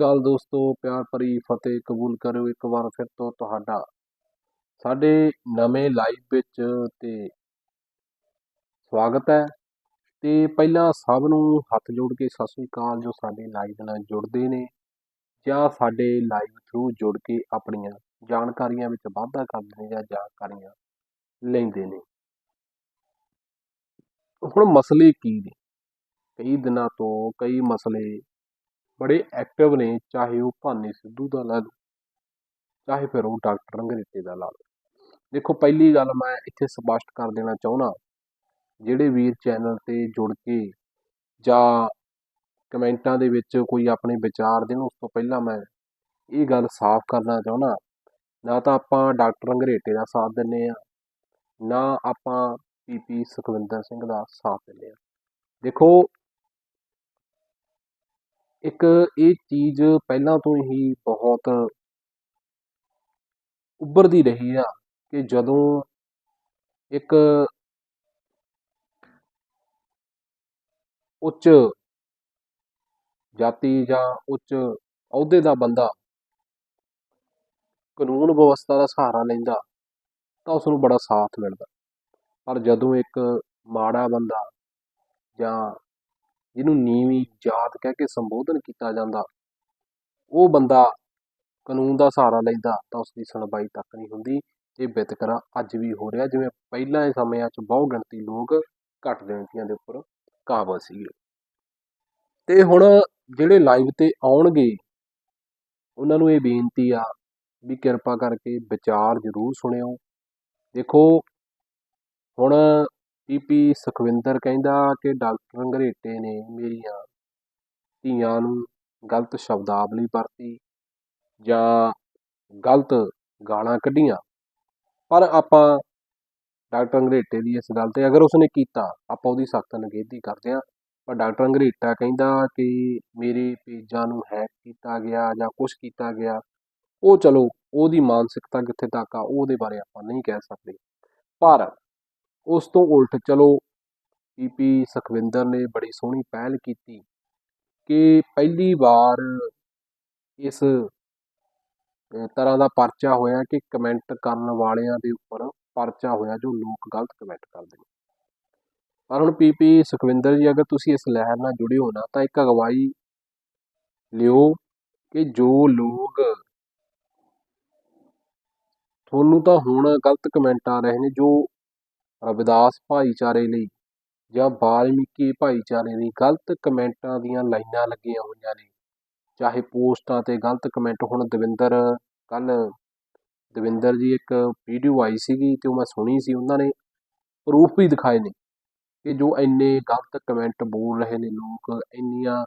ਅਕਾਲ ਦੋਸਤੋ, ਪਿਆਰ ਭਰੀ ਫਤਿਹ ਕਬੂਲ ਕਰੋ ਇੱਕ ਵਾਰ ਫਿਰ ਤੋਂ ਤੁਹਾਡਾ। ਸਾਡੇ ਨਵੇਂ ਲਾਈਵ ਵਿੱਚ ਤੇ ਸਵਾਗਤ ਹੈ। ਤੇ ਪਹਿਲਾਂ ਸਭ ਨੂੰ ਹੱਥ ਜੋੜ ਕੇ ਸਤਿ ਸ੍ਰੀ ਅਕਾਲ, ਜੋ ਸਾਡੇ ਲਾਈਵ ਨਾਲ ਜੁੜਦੇ ਨੇ ਜਾਂ ਸਾਡੇ ਲਾਈਵ ਥਰੂ ਜੁੜ ਕੇ ਆਪਣੀਆਂ ਜਾਣਕਾਰੀਆਂ ਵਿੱਚ ਵਾਧਾ ਕਰਦੇ ਨੇ ਜਾਂ ਜਾਣਕਾਰੀਆਂ ਲੈਂਦੇ ਨੇ। ਹੁਣ ਮਸਲੇ ਕੀ ਨੇ? ਕਈ ਦਿਨਾਂ ਤੋਂ ਕਈ ਮਸਲੇ ਬੜੇ ਐਕਟਿਵ ਨੇ, ਚਾਹੇ ਉਹ ਭਾਨੀ ਸਿੱਧੂ ਦਾ ਲਾ ਲਓ, ਚਾਹੇ ਫਿਰ ਉਹ ਡਾਕਟਰ ਰੰਗਰੇਟੇ ਦਾ ਲਾ ਲਓ। ਦੇਖੋ, ਪਹਿਲੀ ਗੱਲ ਮੈਂ ਇੱਥੇ ਸਪਸ਼ਟ ਕਰ ਦੇਣਾ ਚਾਹੁੰਦਾ, ਜਿਹੜੇ ਵੀਰ ਚੈਨਲ ਤੇ ਜੁੜ ਕੇ ਜਾਂ ਕਮੈਂਟਾਂ ਦੇ ਵਿੱਚ ਕੋਈ ਆਪਣੇ ਵਿਚਾਰ ਦੇਣ, ਉਸ ਤੋਂ ਪਹਿਲਾਂ ਮੈਂ ਇਹ ਗੱਲ ਸਾਫ਼ ਕਰਨਾ ਚਾਹੁੰਦਾ, ਨਾ ਤਾਂ ਆਪਾਂ ਡਾਕਟਰ ਰੰਗਰੇਟੇ ਦਾ ਸਾਥ ਦਿੰਨੇ ਆ ਨਾ ਆਪਾਂ ਪੀਪੀ ਸੁਖਵਿੰਦਰ ਸਿੰਘ ਦਾ ਸਾਥ ਦਿੰਨੇ ਆ ਦੇਖੋ ਇੱਕ ਇਹ ਚੀਜ਼ ਪਹਿਲਾਂ ਤੋਂ ਹੀ ਬਹੁਤ ਉੱਭਰਦੀ ਰਹੀ ਆ ਕਿ ਜਦੋਂ ਇੱਕ ਉੱਚ ਜਾਤੀ ਜਾਂ ਉੱਚ ਅਹੁਦੇ ਦਾ ਬੰਦਾ ਕਾਨੂੰਨ ਵਿਵਸਥਾ ਦਾ ਸਹਾਰਾ ਲੈਂਦਾ ਤਾਂ ਉਸ ਨੂੰ ਬੜਾ ਸਾਥ ਮਿਲਦਾ। ਪਰ ਜਦੋਂ ਇੱਕ ਮਾੜਾ ਬੰਦਾ ਜਾਂ ਜਿਹਨੂੰ ਨੀਵੀਂ ਜਾਤ ਕਹਿ ਕੇ ਸੰਬੋਧਨ ਕੀਤਾ ਜਾਂਦਾ, ਉਹ ਬੰਦਾ ਕਾਨੂੰਨ ਦਾ ਸਹਾਰਾ ਲੈਂਦਾ ਤਾਂ ਉਸ ਦੀ ਸੁਣਵਾਈ ਤੱਕ ਨਹੀਂ ਹੁੰਦੀ ਇਹ ਵਿਤਕਰਾ ਅੱਜ ਵੀ ਹੋ ਰਿਹਾ, ਜਿਵੇਂ ਪਹਿਲਾਂ ਦੇ ਸਮਿਆਂ 'ਚ ਬਹੁ ਗਿਣਤੀ ਲੋਕ ਘੱਟ ਗਿਣਤੀਆਂ ਦੇ ਉੱਪਰ ਕਾਬਲ ਸੀਗੇ। ਤੇ ਹੁਣ ਜਿਹੜੇ ਲਾਈਵ ਤੇ ਆਉਣਗੇ, ਉਹਨਾਂ ਨੂੰ ਇਹ ਬੇਨਤੀ ਆ ਵੀ ਕਿਰਪਾ ਕਰਕੇ ਵਿਚਾਰ ਜ਼ਰੂਰ ਸੁਣਿਓ। ਦੇਖੋ, ਹੁਣ ਪੀਪੀ ਸੁਖਵਿੰਦਰ ਕਹਿੰਦਾ ਕਿ ਡਾਕਟਰ ਅੰਗਰੇਟੇ ਨੇ ਮੇਰੀਆਂ ਧੀਆਂ ਨੂੰ ਗਲਤ ਸ਼ਬਦਾਵਲੀ ਵਰਤੀ ਜਾਂ ਗਲਤ ਗਾਲਾਂ ਕੱਢੀਆਂ। ਪਰ ਆਪਾਂ ਡਾਕਟਰ ਅੰਗਰੇਟੇ ਦੀ ਇਸ ਗੱਲ ਤੇ ਅਗਰ ਉਸਨੇ ਕੀਤਾ, ਆਪਾਂ ਉਹਦੀ ਸਖਤ ਨਿਖੇਧੀ ਕਰਦੇ ਹਾਂ। ਪਰ ਡਾਕਟਰ ਅੰਗਰੇਟਾ ਕਹਿੰਦਾ ਕਿ ਮੇਰੇ ਪੇਜਾਂ ਨੂੰ ਹੈਕ ਕੀਤਾ ਗਿਆ ਜਾਂ ਕੁਝ ਕੀਤਾ ਗਿਆ, ਉਹ ਚਲੋ ਉਹਦੀ ਮਾਨਸਿਕਤਾ ਕਿੱਥੇ ਤੱਕ ਆ, ਉਹਦੇ ਬਾਰੇ ਆਪਾਂ ਨਹੀਂ ਕਹਿ ਸਕਦੇ। ਪਰ ਉਸ ਤੋਂ ਉਲਟ ਚਲੋ, ਪੀਪੀ ਸੁਖਵਿੰਦਰ ਨੇ ਬੜੀ ਸੋਹਣੀ ਪਹਿਲ ਕੀਤੀ ਕਿ ਪਹਿਲੀ ਵਾਰ ਇਸ ਤਰ੍ਹਾਂ ਦਾ ਪਰਚਾ ਹੋਇਆ ਕਿ ਕਮੈਂਟ ਕਰਨ ਵਾਲਿਆਂ ਦੇ ਉੱਪਰ ਪਰਚਾ ਹੋਇਆ ਜੋ ਲੋਕ ਗਲਤ ਕਮੈਂਟ ਕਰਦੇ ਨੇ। ਪਰ ਹੁਣ ਪੀਪੀ ਸੁਖਵਿੰਦਰ ਜੀ, ਅਗਰ ਤੁਸੀਂ ਇਸ ਲਹਿਰ ਨਾਲ ਜੁੜੇ ਹੋ ਨਾ, ਤਾਂ ਇੱਕ ਅਗਵਾਈ ਲਿਓ ਕਿ ਜੋ ਲੋਕ ਤੁਹਾਨੂੰ ਤਾਂ ਹੁਣ ਗਲਤ ਕਮੈਂਟ ਆ ਰਹੇ ਨੇ, ਜੋ ਰਵਿਦਾਸ ਭਾਈਚਾਰੇ ਲਈ ਜਾਂ ਬਾਲਮੀਕੀ ਭਾਈਚਾਰੇ ਲਈ ਗਲਤ ਕਮੈਂਟਾਂ ਦੀਆਂ ਲਾਈਨਾਂ ਲੱਗੀਆਂ ਹੋਈਆਂ ਨੇ। ਚਾਹੇ ਪੋਸਟਾਂ ਤੇ ਗਲਤ ਕਮੈਂਟ ਹੁਣ ਦਵਿੰਦਰ ਕੱਲ ਦਵਿੰਦਰ ਜੀ ਇੱਕ ਵੀਡੀਓ ਆਈ ਸੀਗੀ ਤੇ ਉਹ ਮੈਂ ਸੁਣੀ ਸੀ ਉਹਨਾਂ ਨੇ ਪ੍ਰੂਫ ਵੀ ਦਿਖਾਏ ਨੇ ਕਿ ਜੋ ਇੰਨੇ ਗਲਤ ਕਮੈਂਟ ਬੋਲ ਰਹੇ ਨੇ ਲੋਕ ਇੰਨੀਆਂ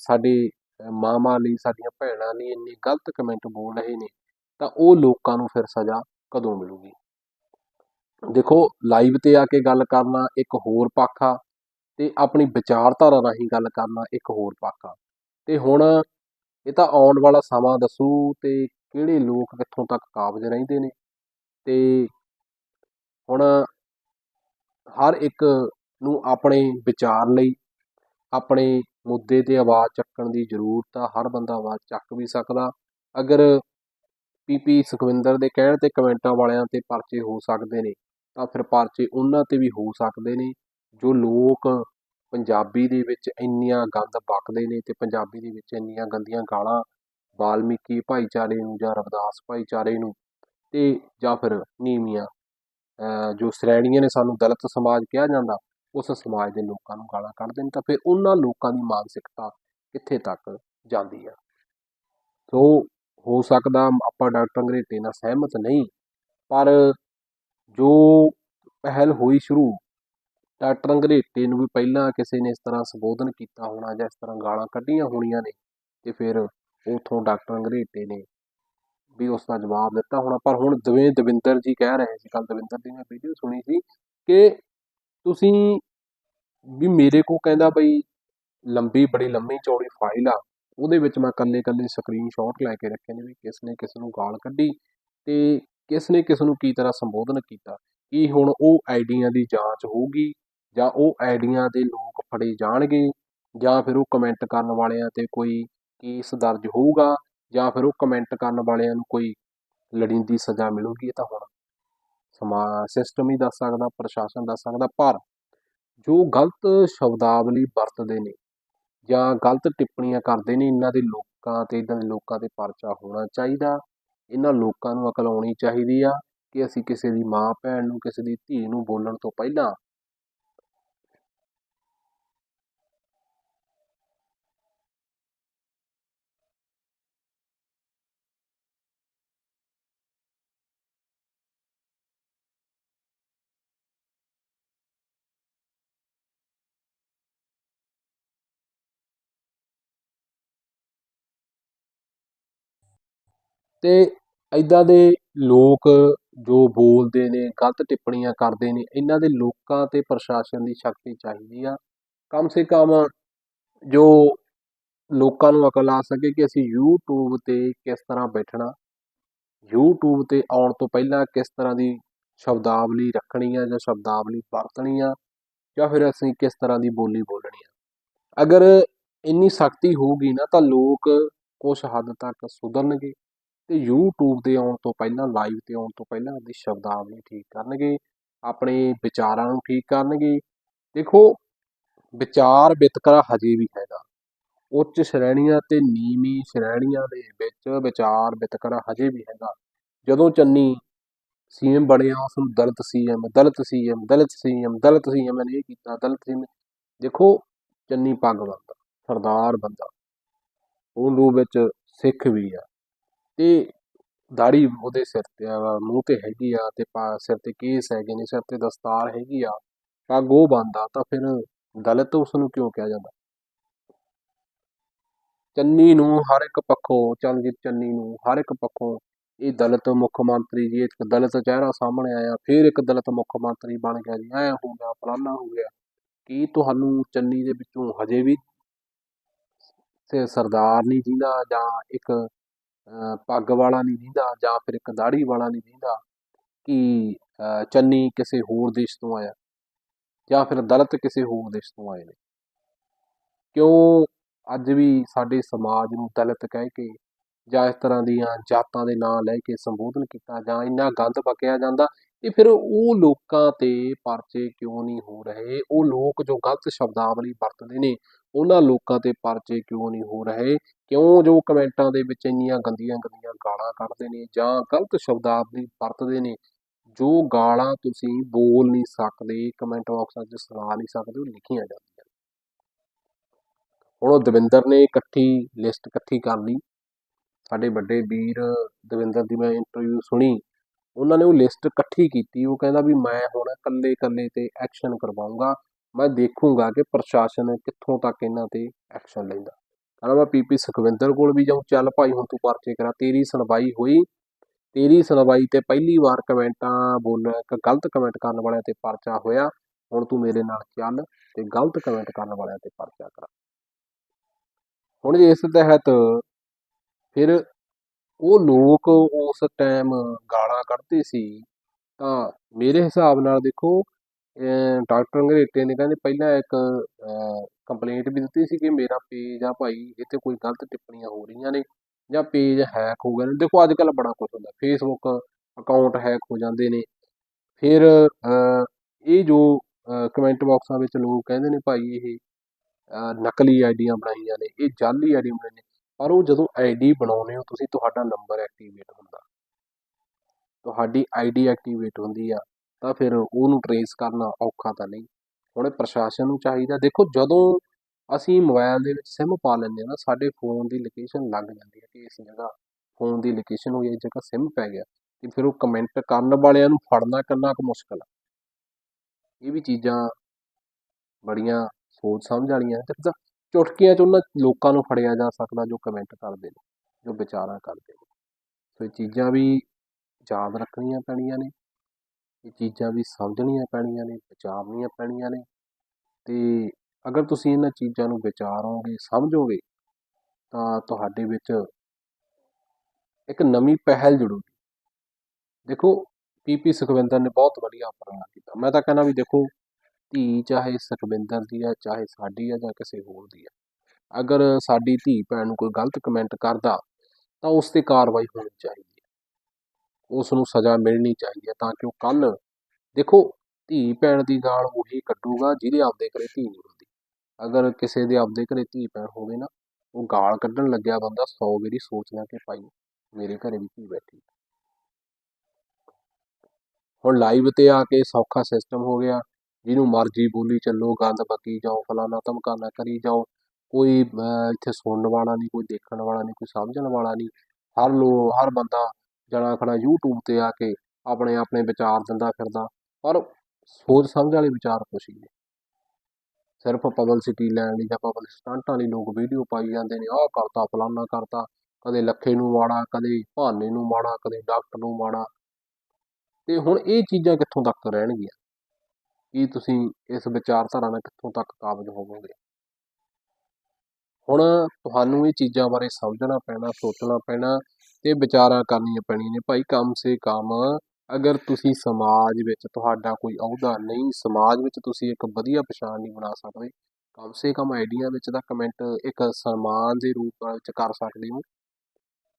ਸਾਡੇ ਅਹ, ਮਾਵਾਂ ਲਈ ਸਾਡੀਆਂ ਭੈਣਾਂ ਲਈ ਇੰਨੇ ਗਲਤ ਕਮੈਂਟ ਬੋਲ ਰਹੇ ਨੇ ਤਾਂ ਉਹ ਲੋਕਾਂ ਨੂੰ ਫਿਰ ਸਜ਼ਾ ਕਦੋਂ ਮਿਲੂਗੀ? ਦੇਖੋ ਲਾਈਵ ਤੇ ਆ ਕੇ ਗੱਲ ਕਰਨਾ ਇੱਕ ਹੋਰ ਪੱਖ ਆ ਤੇ ਆਪਣੀ ਵਿਚਾਰਧਾਰਾ ਰਾਹੀਂ ਗੱਲ ਕਰਨਾ ਇੱਕ ਹੋਰ ਪੱਖ ਆ। ਤੇ ਹੁਣ ਇਹ ਤਾਂ ਆਉਣ ਵਾਲਾ ਸਮਾਂ ਦੱਸੂ ਤੇ ਕਿਹੜੇ ਲੋਕ ਕਿੱਥੋਂ ਤੱਕ ਕਾਬਜ਼ ਰਹਿੰਦੇ ਨੇ। ਤੇ ਹੁਣ ਹਰ ਇੱਕ ਨੂੰ ਆਪਣੇ ਵਿਚਾਰ ਲਈ, ਆਪਣੇ ਮੁੱਦੇ ਤੇ ਆਵਾਜ਼ ਚੱਕਣ ਦੀ ਜ਼ਰੂਰਤ ਆ, ਹਰ ਬੰਦਾ ਆਵਾਜ਼ ਚੱਕ ਵੀ ਸਕਦਾ। ਅਗਰ ਪੀਪੀ ਸੁਖਵਿੰਦਰ ਦੇ ਕਹਿਣ ਤੇ ਕਮੈਂਟਾਂ ਵਾਲਿਆਂ ਤੇ ਪਰਚੇ ਹੋ ਸਕਦੇ ਨੇ ਤਾਂ ਫਿਰ ਪਰਚੇ ਉਹਨਾਂ ਤੇ ਵੀ ਹੋ ਸਕਦੇ ਨੇ, ਜੋ ਲੋਕ ਪੰਜਾਬੀ ਦੇ ਵਿੱਚ ਇੰਨੀਆਂ ਗੰਦ ਬਕਦੇ ਨੇ ਅਤੇ ਪੰਜਾਬੀ ਦੇ ਵਿੱਚ ਇੰਨੀਆਂ ਗੰਦੀਆਂ ਗਾਲਾਂ ਵਾਲਮੀਕੀ ਭਾਈਚਾਰੇ ਨੂੰ ਜਾਂ ਰਵਿਦਾਸ ਭਾਈਚਾਰੇ ਨੂੰ ਅਤੇ ਜਾਂ ਫਿਰ ਨੀਵੀਆਂ ਜੋ ਸ਼੍ਰੇਣੀਆਂ ਨੇ ਸਾਨੂੰ ਦਲਿਤ ਸਮਾਜ ਕਿਹਾ ਜਾਂਦਾ, ਉਸ ਸਮਾਜ ਦੇ ਲੋਕਾਂ ਨੂੰ ਗਾਲਾਂ ਕੱਢਦੇ ਨੇ, ਤਾਂ ਫਿਰ ਉਹਨਾਂ ਲੋਕਾਂ ਦੀ ਮਾਨਸਿਕਤਾ ਕਿੱਥੇ ਤੱਕ ਜਾਂਦੀ ਆ? ਸੋ ਹੋ ਸਕਦਾ ਆਪਾਂ ਡਾਕਟਰ ਅੰਗਰੇਟੇ ਨਾਲ ਸਹਿਮਤ ਨਹੀਂ, ਪਰ ਜੋ ਪਹਿਲ ਹੋਈ ਸ਼ੁਰੂ, ਡਾਕਟਰ ਅੰਗਰੇਟੇ ਨੂੰ ਵੀ ਪਹਿਲਾਂ ਕਿਸੇ ਨੇ ਇਸ ਤਰ੍ਹਾਂ ਸੰਬੋਧਨ ਕੀਤਾ ਹੋਣਾ ਜਾਂ ਇਸ ਤਰ੍ਹਾਂ ਗਾਲਾਂ ਕੱਢੀਆਂ ਹੋਣੀਆਂ ਨੇ ਤੇ ਫਿਰ ਉਥੋਂ ਡਾਕਟਰ ਅੰਗਰੇਟੇ ਨੇ ਵੀ ਉਸ ਦਾ ਜਵਾਬ ਦਿੱਤਾ ਹੋਣਾ। ਪਰ ਹੁਣ ਜਿਵੇਂ ਦਵਿੰਦਰ ਜੀ ਕਹਿ ਰਹੇ ਸੀ ਕੱਲ ਦਵਿੰਦਰ ਦੀ ਮੈਂ ਵੀਡੀਓ ਸੁਣੀ ਸੀ ਕਿ ਤੁਸੀਂ ਵੀ ਮੇਰੇ ਕੋ ਕਹਿੰਦਾ ਬਈ ਲੰਬੀ, ਬੜੀ ਲੰਮੀ ਚੌੜੀ ਫਾਈਲ ਆ, ਉਹਦੇ ਵਿੱਚ ਮੈਂ ਕੱਲੇ ਕੱਲੇ ਸਕਰੀਨਸ਼ਾਟ ਲੈ ਕੇ ਰੱਖੇ ਨੇ ਵੀ ਕਿਸ ਨੇ ਕਿਸ ਨੂੰ ਗਾਲ ਕੱਢੀ ਤੇ ਕਿਸ ਨੇ ਕਿਸ ਨੂੰ ਕੀ ਤਰ੍ਹਾਂ ਸੰਬੋਧਨ ਕੀਤਾ, ਕੀ ਹੁਣ ਉਹ ਆਈਡੀਆਂ ਦੀ ਜਾਂਚ ਹੋਊਗੀ ਜਾਂ ਉਹ ਆਈਡੀਆਂ ਦੇ ਲੋਕ ਫੜੇ ਜਾਣਗੇ ਜਾਂ ਫਿਰ ਉਹ ਕਮੈਂਟ ਕਰਨ ਵਾਲਿਆਂ ਤੇ ਕੋਈ ਕੇਸ ਦਰਜ ਹੋਊਗਾ ਜਾਂ ਫਿਰ ਉਹ ਕਮੈਂਟ ਕਰਨ ਵਾਲਿਆਂ ਨੂੰ ਕੋਈ ਲੋੜੀਂਦੀ ਸਜ਼ਾ ਮਿਲੂਗੀ, ਇਹ ਤਾਂ ਹੁਣ ਸਮਾ ਸਿਸਟਮ ਹੀ ਦੱਸ ਸਕਦਾ, ਪ੍ਰਸ਼ਾਸਨ ਦੱਸ ਸਕਦਾ, ਪਰ ਜੋ ਗਲਤ ਸ਼ਬਦਾਵਲੀ ਵਰਤਦੇ ਨੇ ਜਾਂ ਗਲਤ ਟਿੱਪਣੀਆਂ ਕਰਦੇ ਨੇ, ਇਹਨਾਂ ਦੇ ਲੋਕਾਂ ਤੇ ਇਦਾਂ ਦੇ ਲੋਕਾਂ ਤੇ ਪਰਚਾ ਹੋਣਾ ਚਾਹੀਦਾ। ਇਹਨਾਂ ਲੋਕਾਂ ਨੂੰ ਅਕਲ ਆਉਣੀ ਚਾਹੀਦੀ ਆ ਕਿ ਅਸੀਂ ਕਿਸੇ ਦੀ ਮਾਂ, ਭੈਣ ਨੂੰ, ਕਿਸੇ ਦੀ ਧੀ ਨੂੰ ਬੋਲਣ ਤੋਂ ਪਹਿਲਾਂ ਤੇ ਇਦਾਂ ਦੇ ਲੋਕ ਜੋ ਬੋਲਦੇ ਨੇ, ਗਲਤ ਟਿੱਪਣੀਆਂ ਕਰਦੇ ਨੇ, ਇਹਨਾਂ ਦੇ ਲੋਕਾਂ ਤੇ ਪ੍ਰਸ਼ਾਸਨ ਦੀ ਸ਼ਕਤੀ ਚਾਹੀਦੀ ਆ। ਕਮ ਸੇ ਕਮ ਜੋ ਲੋਕਾਂ ਨੂੰ ਅਕਲ ਆ ਸਕੇ ਕਿ ਅਸੀਂ ਯੂਟਿਊਬ ਤੇ ਕਿਸ ਤਰ੍ਹਾਂ ਬੈਠਣਾ ਯੂਟਿਊਬ ਤੇ ਆਉਣ ਤੋਂ ਪਹਿਲਾਂ ਕਿਸ ਤਰ੍ਹਾਂ ਦੀ ਸ਼ਬਦਾਵਲੀ ਰੱਖਣੀ ਆ ਜਾਂ ਸ਼ਬਦਾਵਲੀ ਵਰਤਣੀ ਆ, ਜਾਂ ਫਿਰ ਅਸੀਂ ਕਿਸ ਤਰ੍ਹਾਂ ਦੀ ਬੋਲੀ ਬੋਲਣੀ ਆ। ਅਗਰ ਇੰਨੀ ਸਖਤੀ ਹੋਊਗੀ ਨਾ ਤਾਂ ਲੋਕ ਕੁਝ ਹੱਦ ਤੱਕ ਸੁਧਰਨਗੇ। ਤੇ YouTube ਤੇ ਆਉਣ ਤੋਂ ਪਹਿਲਾਂ ਲਾਈਵ ਤੇ ਆਉਣ ਤੋਂ ਪਹਿਲਾਂ ਆਪਣੀ ਸ਼ਬਦਾਵਲੀ ਠੀਕ ਕਰਨਗੇ, ਆਪਣੇ ਵਿਚਾਰਾਂ ਨੂੰ ਠੀਕ ਕਰਨਗੇ। ਦੇਖੋ, ਵਿਚਾਰ ਵਿਤਕਰਾ ਹਜੇ ਵੀ ਹੈਗਾ। ਉੱਚ ਸ਼੍ਰੇਣੀਆਂ ਤੇ ਨੀਵੀਂ ਸ਼੍ਰੇਣੀਆਂ ਦੇ ਵਿੱਚ ਵਿਚਾਰ ਵਿਤਕਰਾ ਹਜੇ ਵੀ ਹੈਗਾ। ਜਦੋਂ ਚੰਨੀ ਸੀਐਮ ਬਣਿਆ, ਉਸ ਨੂੰ Dalit CM Dalit CM Dalit CM Dalit CM ਨੇ ਇਹ ਕੀਤਾ, ਦਲਿਤ ਸੀਐਮ ਦੇਖੋ, ਚੰਨੀ ਪੱਗ ਬੰਦਾ, ਸਰਦਾਰ ਬੰਦਾ। ਉਹ ਉਹਨੂੰ ਵਿੱਚ ਸਿੱਖ ਵੀ ਆ। ਤੇ ਦਾੜੀ ਉਹਦੇ ਸਿਰ ਤੇ ਆ, ਮੂੰਹ ਤੇ ਹੈਗੀ ਆ ਤੇ ਪਾ, ਸਿਰ ਤੇ ਕੇਸ ਹੈਗੇ ਨੇ, ਸਿਰ ਤੇ ਦਸਤਾਰ ਹੈਗੀ ਆ, ਪੱਗ ਉਹ ਬੰਦਾ ਤਾਂ ਫਿਰ ਦਲਿਤ ਉਸ ਨੂੰ ਕਿਉਂ ਕਿਹਾ ਜਾਂਦਾ? ਚੰਨੀ ਨੂੰ ਹਰ ਇੱਕ ਪੱਖੋਂ ਚਰਨਜੀਤ ਚੰਨੀ ਨੂੰ ਹਰ ਇੱਕ ਪੱਖੋਂ ਇਹ ਦਲਿਤ ਮੁੱਖ ਮੰਤਰੀ ਜੀ, ਇੱਕ ਦਲਿਤ ਚਿਹਰਾ ਸਾਹਮਣੇ ਆਇਆ, ਫਿਰ ਇੱਕ ਦਲਿਤ ਮੁੱਖ ਮੰਤਰੀ ਬਣ ਗਿਆ ਜੀ, ਐ ਹੋ ਗਿਆ, ਫਲਾਨਾ ਹੋ ਗਿਆ। ਕੀ ਤੁਹਾਨੂੰ ਚੰਨੀ ਦੇ ਵਿੱਚੋਂ ਹਜੇ ਵੀ ਤੇ ਸਰਦਾਰ ਨਹੀਂ ਜਿੰਦਾ ਜਾਂ ਇੱਕ ਪੱਗ ਵਾਲਾ ਨਹੀਂ ਦਿੰਦਾ ਜਾਂ ਫਿਰ ਇੱਕ ਦਾੜੀ ਵਾਲਾ ਨਹੀਂ ਦਿੰਦਾ ਕਿ ਚੰਨੀ ਕਿਸੇ ਹੋਰ ਦੇਸ਼ ਤੋਂ ਆਇਆ ਜਾਂ ਫਿਰ ਦਲਿਤ ਕਿਸੇ ਹੋਰ ਦੇਸ਼ ਤੋਂ ਆਏ ਨੇ। ਕਿਉਂ ਅੱਜ ਵੀ ਸਾਡੇ ਸਮਾਜ ਨੂੰ ਦਲਿਤ ਕਹਿ ਕੇ ਜਾਂ ਇਸ ਤਰ੍ਹਾਂ ਦੀਆਂ ਜਾਤਾਂ ਦੇ ਨਾਂ ਲੈ ਕੇ ਸੰਬੋਧਨ ਕੀਤਾ ਜਾਂ ਇੰਨਾ ਗੰਦ ਪਕਿਆ ਜਾਂਦਾ ਤੇ ਫਿਰ ਉਹ ਲੋਕਾਂ ਤੇ ਪਰਚੇ ਕਿਉਂ ਨਹੀਂ ਹੋ ਰਹੇ? ਉਹ ਲੋਕ ਜੋ ਗਲਤ ਸ਼ਬਦਾਵਲੀ ਵਰਤਦੇ ਨੇ ਉਹਨਾਂ ਲੋਕਾਂ ਤੇ ਪਰਚੇ ਕਿਉਂ ਨਹੀਂ ਹੋ ਰਹੇ? ਕਿਉਂ ਜੋ ਕਮੈਂਟਾਂ ਦੇ ਵਿੱਚ ਇੰਨੀਆਂ ਗੰਦੀਆਂ ਗੰਦੀਆਂ ਗਾਲਾਂ ਕੱਢਦੇ ਨੇ ਜਾਂ ਗਲਤ ਸ਼ਬਦਾਵਲੀ ਵਰਤਦੇ ਨੇ? ਜੋ ਗਾਲਾਂ ਤੁਸੀਂ ਬੋਲ ਨਹੀਂ ਸਕਦੇ ਕਮੈਂਟ ਬਾਕਸਾਂ 'ਚ ਸੁਣਾ ਨਹੀਂ ਸਕਦੇ, ਉਹ ਲਿਖੀਆਂ ਜਾਂਦੀਆਂ ਹੁਣ ਉਹ ਦਵਿੰਦਰ ਨੇ ਇਕੱਠੀ ਲਿਸਟ ਇਕੱਠੀ ਕਰ ਲਈ। ਸਾਡੇ ਵੱਡੇ ਵੀਰ ਦਵਿੰਦਰ ਦੀ ਮੈਂ ਇੰਟਰਵਿਊ ਸੁਣੀ। ਉਹਨਾਂ ਨੇ ਉਹ ਲਿਸਟ ਇਕੱਠੀ ਕੀਤੀ। ਉਹ ਕਹਿੰਦਾ ਵੀ ਮੈਂ ਹੁਣ ਇਕੱਲੇ ਇਕੱਲੇ ਤੇ ਐਕਸ਼ਨ ਕਰਵਾਉਂਗਾ ਮੈਂ ਦੇਖੂੰਗਾ ਕਿ ਪ੍ਰਸ਼ਾਸਨ ਕਿੱਥੋਂ ਤੱਕ ਇਹਨਾਂ ਤੇ ਐਕਸ਼ਨ ਲੈਂਦਾ। ਕਹਿੰਦਾ ਮੈਂ ਪੀਪੀ ਸੁਖਵਿੰਦਰ ਕੋਲ ਵੀ ਜਾਊਂ, ਚੱਲ ਭਾਈ ਹੁਣ ਤੂੰ ਪਰਚੇ ਕਰਾ, ਤੇਰੀ ਸੁਣਵਾਈ ਹੋਈ। ਤੇਰੀ ਸੁਣਵਾਈ ਤੇ ਪਹਿਲੀ ਵਾਰ ਕਮੈਂਟਾਂ ਬੋਲ, ਇੱਕ ਗਲਤ ਕਮੈਂਟ ਕਰਨ ਵਾਲਿਆਂ ਤੇ ਪਰਚਾ ਹੋਇਆ। ਹੁਣ ਤੂੰ ਮੇਰੇ ਨਾਲ ਚੱਲ ਤੇ ਗਲਤ ਕਮੈਂਟ ਕਰਨ ਵਾਲਿਆਂ ਤੇ ਪਰਚਾ ਕਰਾ। ਹੁਣ ਇਸ ਤਹਿਤ ਫਿਰ ਉਹ ਲੋਕ ਉਸ ਟਾਈਮ ਗਾਲਾਂ ਕੱਢਦੇ ਸੀ, ਤਾਂ ਮੇਰੇ ਹਿਸਾਬ ਨਾਲ ਦੇਖੋ ਅਹ ਡਾਕਟਰ ਅੰਗਰੇਟੇ ਨੇ ਕਹਿੰਦੇ ਪਹਿਲਾਂ ਇੱਕ ਕੰਪਲੇਂਟ ਵੀ ਦਿੱਤੀ ਸੀ ਕਿ ਮੇਰਾ ਪੇਜ ਆ ਭਾਈ ਇੱਥੇ ਕੋਈ ਗਲਤ ਟਿੱਪਣੀਆਂ ਹੋ ਰਹੀਆਂ ਨੇ ਜਾਂ ਪੇਜ ਹੈਕ ਹੋ ਗਏ ਨੇ। ਦੇਖੋ ਅੱਜ ਕੱਲ ਬੜਾ ਕੁਝ ਹੁੰਦਾ ਫੇਸਬੁੱਕ ਅਕਾਊਂਟ ਹੈਕ ਹੋ ਜਾਂਦੇ ਨੇ। ਫਿਰ ਇਹ ਜੋ ਕਮੈਂਟ ਬਾਕਸਾਂ ਵਿੱਚ ਲੋਕ ਕਹਿੰਦੇ ਨੇ ਭਾਈ ਇਹ ਅਹ, ਨਕਲੀ ਆਈਡੀਆਂ ਬਣਾਈਆਂ ਨੇ ਇਹ ਜਾਲੀ ਆਈਡੀਆਂ ਬਣਾਈਆਂ ਨੇ ਪਰ ਉਹ ਜਦੋਂ ਆਈਡੀ ਬਣਾਉਂਦੇ ਹੋ ਤੁਸੀਂ ਤੁਹਾਡਾ ਨੰਬਰ ਐਕਟੀਵੇਟ ਹੁੰਦਾ। ਤੁਹਾਡੀ ਆਈਡੀ ਐਕਟੀਵੇਟ ਹੁੰਦੀ ਆ। ਤਾਂ ਫਿਰ ਉਹਨੂੰ ਟਰੇਸ ਕਰਨਾ ਔਖਾ ਤਾਂ ਨਹੀਂ। ਹੁਣ ਇਹ ਪ੍ਰਸ਼ਾਸਨ ਨੂੰ ਚਾਹੀਦਾ। ਦੇਖੋ, ਜਦੋਂ ਅਸੀਂ ਮੋਬਾਈਲ ਦੇ ਵਿੱਚ ਸਿਮ ਪਾ ਲੈਂਦੇ ਹਾਂ ਨਾ, ਸਾਡੇ ਫੋਨ ਦੀ ਲੋਕੇਸ਼ਨ ਲੱਗ ਜਾਂਦੀ ਹੈ ਕਿ ਇਸ ਜਗ੍ਹਾ ਫੋਨ ਦੀ ਲੋਕੇਸ਼ਨ ਹੋਈ ਇਸ ਜਗ੍ਹਾ ਸਿਮ ਪੈ ਗਿਆ ਤੇ ਫਿਰ ਉਹ ਕਮੈਂਟ ਕਰਨ ਵਾਲਿਆਂ ਨੂੰ ਫੜਨਾ ਕਿੰਨਾ ਕੁ ਮੁਸ਼ਕਲ ਆ। ਇਹ ਵੀ ਚੀਜ਼ਾਂ ਬੜੀਆਂ ਸੋਚ ਸਮਝ ਵਾਲੀਆਂ ਤੇ ਚੁਟਕੀਆਂ 'ਚ ਉਹਨਾਂ ਲੋਕਾਂ ਨੂੰ ਫੜਿਆ ਜਾ ਸਕਦਾ ਜੋ ਕਮੈਂਟ ਕਰਦੇ ਨੇ, ਜੋ ਵਿਚਾਰਾਂ ਕਰਦੇ ਨੇ। ਸੋ ਇਹ ਚੀਜ਼ਾਂ ਵੀ ਯਾਦ ਰੱਖਣੀਆਂ ਪੈਣੀਆਂ ਨੇ। ਇਹ ਚੀਜ਼ਾਂ ਵੀ ਸਮਝਣੀਆਂ ਪੈਣੀਆਂ ਨੇ ਵਿਚਾਰਨੀਆਂ ਪੈਣੀਆਂ ਨੇ। ਤੇ ਅਗਰ ਤੁਸੀਂ ਇਹਨਾਂ ਚੀਜ਼ਾਂ ਨੂੰ ਵਿਚਾਰੋਗੇ, ਸਮਝੋਗੇ, ਤਾਂ ਤੁਹਾਡੇ ਵਿੱਚ ਇੱਕ ਨਵੀਂ ਪਹਿਲ ਜੁੜੂਗੀ। ਦੇਖੋ, ਪੀਪੀ ਸੁਖਵਿੰਦਰ ਨੇ ਬਹੁਤ ਵਧੀਆ ਉਪਰਾਲਾ ਕੀਤਾ। ਮੈਂ ਤਾਂ ਕਹਿੰਦਾ ਵੀ ਦੇਖੋ, ਧੀ ਚਾਹੇ ਸੁਖਵਿੰਦਰ ਦੀ ਆ, ਚਾਹੇ ਸਾਡੀ ਆ ਜਾਂ ਕਿਸੇ ਹੋਰ ਦੀ ਆ। ਅਗਰ ਸਾਡੀ ਧੀ ਭੈਣ ਨੂੰ ਕੋਈ ਗਲਤ ਕਮੈਂਟ ਕਰਦਾ, ਤਾਂ ਉਸ 'ਤੇ ਕਾਰਵਾਈ ਹੋਣੀ ਚਾਹੀਦੀ। ਉਸ ਨੂੰ ਸਜ਼ਾ ਮਿਲਣੀ ਚਾਹੀਦੀ ਹੈ ਤਾਂ ਕਿ ਉਹ ਕੱਲ ਦੇਖੋ ਧੀ ਭੈਣ ਦੀ ਗਾਲ ਉਹੀ ਕੱਢੂਗਾ ਜਿਹਦੇ ਆਪਦੇ ਘਰੇ ਧੀ ਨਹੀਂ ਹੁੰਦੀ। ਅਗਰ ਕਿਸੇ ਦੇ ਆਪਦੇ ਘਰੇ ਧੀ ਭੈਣ ਹੋਵੇ ਨਾ ਉਹ ਗਾਲ ਕੱਢਣ ਲੱਗਿਆ ਬੰਦਾ 100 ਵਾਰੀ ਸੋਚਦਾ ਕਿ ਭਾਈ ਮੇਰੇ ਘਰੇ ਵੀ ਧੀ ਬੈਠੀ ਹੁਣ ਲਾਈਵ ਤੇ ਆ ਕੇ ਸੌਖਾ ਸਿਸਟਮ ਹੋ ਗਿਆ ਜਿਹਨੂੰ ਮਰਜ਼ੀ ਬੋਲੀ ਚੱਲੋ ਗੰਦ ਬਕੀ ਜਾਓ ਫਲਾਣਾ ਧਮਕਾਣਾ ਕਰੀ ਜਾਓ ਕੋਈ ਅਹ, ਇੱਥੇ ਸੁਣਨ ਵਾਲਾ ਨਹੀਂ ਕੋਈ ਦੇਖਣ ਵਾਲਾ ਨਹੀਂ ਕੋਈ ਸਮਝਣ ਵਾਲਾ ਨਹੀਂ ਹਰ ਲੋ ਹਰ ਬੰਦਾ ਜਣਾ ਖਣਾ YouTube ਤੇ ਆ ਕੇ ਆਪਣੇ ਆਪਣੇ ਵਿਚਾਰ ਦਿੰਦਾ ਫਿਰਦਾ, ਪਰ ਸੋਚ ਸਮਝ ਵਾਲੇ ਵਿਚਾਰ ਕੁਛ ਨਹੀਂ। ਸਿਰਫ ਪਬਲਿਸਿਟੀ ਲੈਣ ਲਈ ਜਾਂ ਪਬਲਿਕ ਸਟੰਟਾਂ ਲਈ ਲੋਕ ਵੀਡੀਓ ਪਾਈ ਜਾਂਦੇ ਨੇ, ਆਹ ਕਰਤਾ, ਫਲਾਨਾ ਕਰਤਾ, ਕਦੇ ਲੱਖੇ ਨੂੰ ਮਾੜਾ, ਕਦੇ ਭਾਨੇ ਨੂੰ ਮਾੜਾ, ਕਦੇ ਡਾਕਟਰ ਨੂੰ ਮਾੜਾ। ਤੇ ਹੁਣ ਇਹ ਚੀਜ਼ਾਂ ਕਿੱਥੋਂ ਤੱਕ ਰਹਿਣਗੀਆਂ? ਕੀ ਤੁਸੀਂ ਇਸ ਵਿਚਾਰਧਾਰਾ ਨਾਲ ਕਿੱਥੋਂ ਤੱਕ ਕਾਬਜ ਹੋਵੋਗੇ? ਹੁਣ ਤੁਹਾਨੂੰ ਇਹ ਚੀਜ਼ਾਂ ਬਾਰੇ ਸਮਝਣਾ ਪੈਣਾ, ਸੋਚਣਾ ਪੈਣਾ ਤੇ ਵਿਚਾਰਾਂ ਕਰਨੀਆਂ ਪੈਣੀਆਂ ਨੇ। ਭਾਈ, ਕਮ ਸੇ ਕਮ ਅਗਰ ਤੁਸੀਂ ਸਮਾਜ ਵਿੱਚ ਤੁਹਾਡਾ ਕੋਈ ਅਹੁਦਾ ਨਹੀਂ, ਸਮਾਜ ਵਿੱਚ ਤੁਸੀਂ ਇੱਕ ਵਧੀਆ ਪਛਾਣ ਨਹੀਂ ਬਣਾ ਸਕਦੇ, ਕਮ ਸੇ ਕਮ ਆਈਡੀਆ ਵਿੱਚ ਦਾ ਕਮੈਂਟ ਇੱਕ ਸਨਮਾਨ ਦੇ ਰੂਪ ਵਿੱਚ ਕਰ ਸਕਦੇ ਹੋ।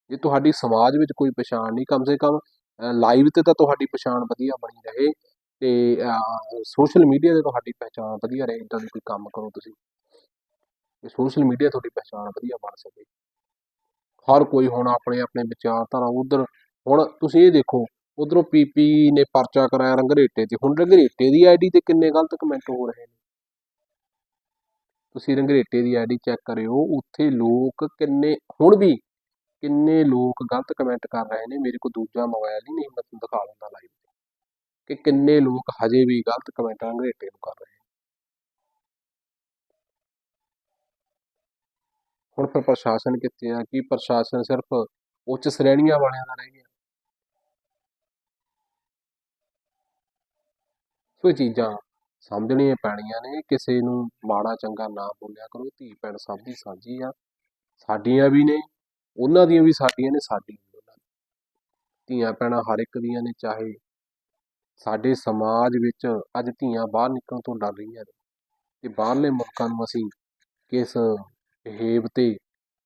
ਜੇ ਤੁਹਾਡੀ ਸਮਾਜ ਵਿੱਚ ਕੋਈ ਪਛਾਣ ਨਹੀਂ, ਕਮ ਸੇ ਕਮ ਲਾਈਵ ਤੇ ਤਾਂ ਤੁਹਾਡੀ ਪਛਾਣ ਵਧੀਆ ਬਣੀ ਰਹੇ ਤੇ ਸੋਸ਼ਲ ਮੀਡੀਆ ਤੇ ਤੁਹਾਡੀ ਪਛਾਣ ਵਧੀਆ ਰਹੇ ਇਦਾਂ ਦੇ ਕੋਈ ਕੰਮ ਕਰੋ ਤੁਸੀਂ। ਤੇ ਸੋਸ਼ਲ ਮੀਡੀਆ ਤੁਹਾਡੀ ਪਛਾਣ ਵਧੀਆ ਬਣ ਸਕੇ। ਹਰ ਕੋਈ ਹੁਣ ਆਪਣੇ ਆਪਣੇ ਵਿਚਾਰਧਾਰਾ ਉਧਰ, ਹੁਣ ਤੁਸੀਂ ਇਹ ਦੇਖੋ, ਉਧਰੋਂ ਪੀਪੀ ਨੇ ਪਰਚਾ ਕਰਾਇਆ ਰੰਗਰੇਟੇ ਤੇ, ਹੁਣ ਰੰਗਰੇਟੇ ਦੀ ਆਈਡੀ ਤੇ ਕਿੰਨੇ ਗਲਤ ਕਮੈਂਟ ਹੋ ਰਹੇ ਨੇ? ਤੁਸੀਂ ਰੰਗਰੇਟੇ ਦੀ ਆਈਡੀ ਚੈੱਕ ਕਰਿਓ, ਉੱਥੇ ਲੋਕ ਕਿੰਨੇ, ਹੁਣ ਵੀ ਕਿੰਨੇ ਲੋਕ ਗਲਤ ਕਮੈਂਟ ਕਰ ਰਹੇ ਨੇ, ਮੇਰੇ ਕੋਲ ਦੂਜਾ ਮੋਬਾਈਲ ਹੀ ਨਹੀਂ, ਮੈਂ ਤੁਹਾਨੂੰ ਦਿਖਾ ਦਿੰਦਾ ਲਾਈਵ ਕਿ ਕਿੰਨੇ ਲੋਕ ਹਜੇ ਵੀ ਗਲਤ ਕਮੈਂਟ ਰੰਗਰੇਟੇ ਨੂੰ ਕਰ ਰਹੇ ਨੇ ਹੁਣ ਫਿਰ ਪ੍ਰਸ਼ਾਸਨ ਕਿੱਥੇ ਆ? ਕੀ ਪ੍ਰਸ਼ਾਸਨ ਸਿਰਫ ਉੱਚ ਸ਼੍ਰੇਣੀਆਂ ਵਾਲਿਆਂ ਦਾ ਰਹਿ ਗਿਆ ਸੋ ਚੀਜ਼ਾਂ ਸਮਝਣੀਆਂ ਪੈਣੀਆਂ ਨੇ, ਕਿਸੇ ਨੂੰ ਮਾੜਾ ਚੰਗਾ ਨਾ ਬੋਲਿਆ ਕਰੋ, ਧੀ ਭੈਣ ਸਭ ਦੀ ਸਾਂਝੀ ਆ। ਸਾਡੀਆਂ ਵੀ ਨੇ, ਉਹਨਾਂ ਦੀਆਂ ਵੀ ਸਾਡੀਆਂ ਨੇ, ਸਾਡੀ ਵੀ ਉਹਨਾਂ ਦੀ। ਧੀਆਂ ਭੈਣਾਂ ਹਰ ਇੱਕ ਦੀਆਂ ਨੇ, ਚਾਹੇ ਸਾਡੇ ਸਮਾਜ ਵਿੱਚ ਅੱਜ ਧੀਆਂ ਬਾਹਰ ਨਿਕਲਣ ਤੋਂ ਡਰ ਰਹੀਆਂ ਨੇ। ਤੇ ਬਾਹਰਲੇ ਮੁਲਕਾਂ ਨੂੰ ਅਸੀਂ ਕਿਸ ਬਿਹੇਵ ਤੇ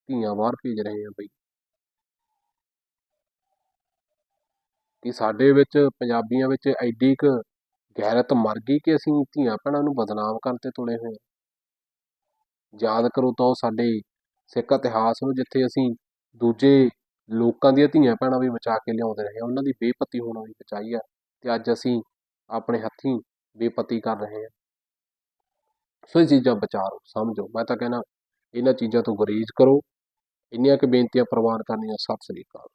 ਧੀਆਂ ਬਾਹਰ ਭੇਜ ਰਹੇ ਹਾਂ ਬਈ। ਕਿ ਸਾਡੇ ਵਿੱਚ, ਪੰਜਾਬੀਆਂ ਵਿੱਚ ਐਡੀ ਕੁ ਗੈਰਤ ਮਰ ਗਈ ਕਿ ਅਸੀਂ ਧੀਆਂ ਭੈਣਾਂ ਨੂੰ ਬਦਨਾਮ ਕਰਨ ਤੇ ਤੁਲੇ ਹੋਏ ਹਾਂ। ਯਾਦ ਕਰੋ ਤਾਂ ਉਹ ਸਾਡੇ ਸਿੱਖ ਇਤਿਹਾਸ ਨੂੰ, ਜਿੱਥੇ ਅਸੀਂ ਦੂਜੇ ਲੋਕਾਂ ਦੀਆਂ ਧੀਆਂ ਭੈਣਾਂ ਵੀ ਬਚਾ ਕੇ ਲਿਆਉਂਦੇ ਰਹੇ ਹਾਂ, ਉਹਨਾਂ ਦੀ ਬੇਪਤੀ ਹੋਣਾ ਵੀ ਬਚਾਈ ਆ ਤੇ ਅੱਜ ਅਸੀਂ ਆਪਣੇ ਹੱਥੀਂ ਬੇਪਤੀ ਕਰ ਰਹੇ ਹਾਂ। ਸੋ ਇਹ ਚੀਜ਼ਾਂ ਵਿਚਾਰੋ ਸਮਝੋ। ਮੈਂ ਤਾਂ ਕਹਿਣਾ ਇਹਨਾਂ ਚੀਜ਼ਾਂ ਤੋਂ ਗੁਰੇਜ਼ ਕਰੋ। ਇੰਨੀਆਂ ਕੁ ਬੇਨਤੀਆਂ ਪ੍ਰਵਾਨ ਕਰਨੀਆਂ ਸਤਿ ਸ੍ਰੀ ਅਕਾਲ।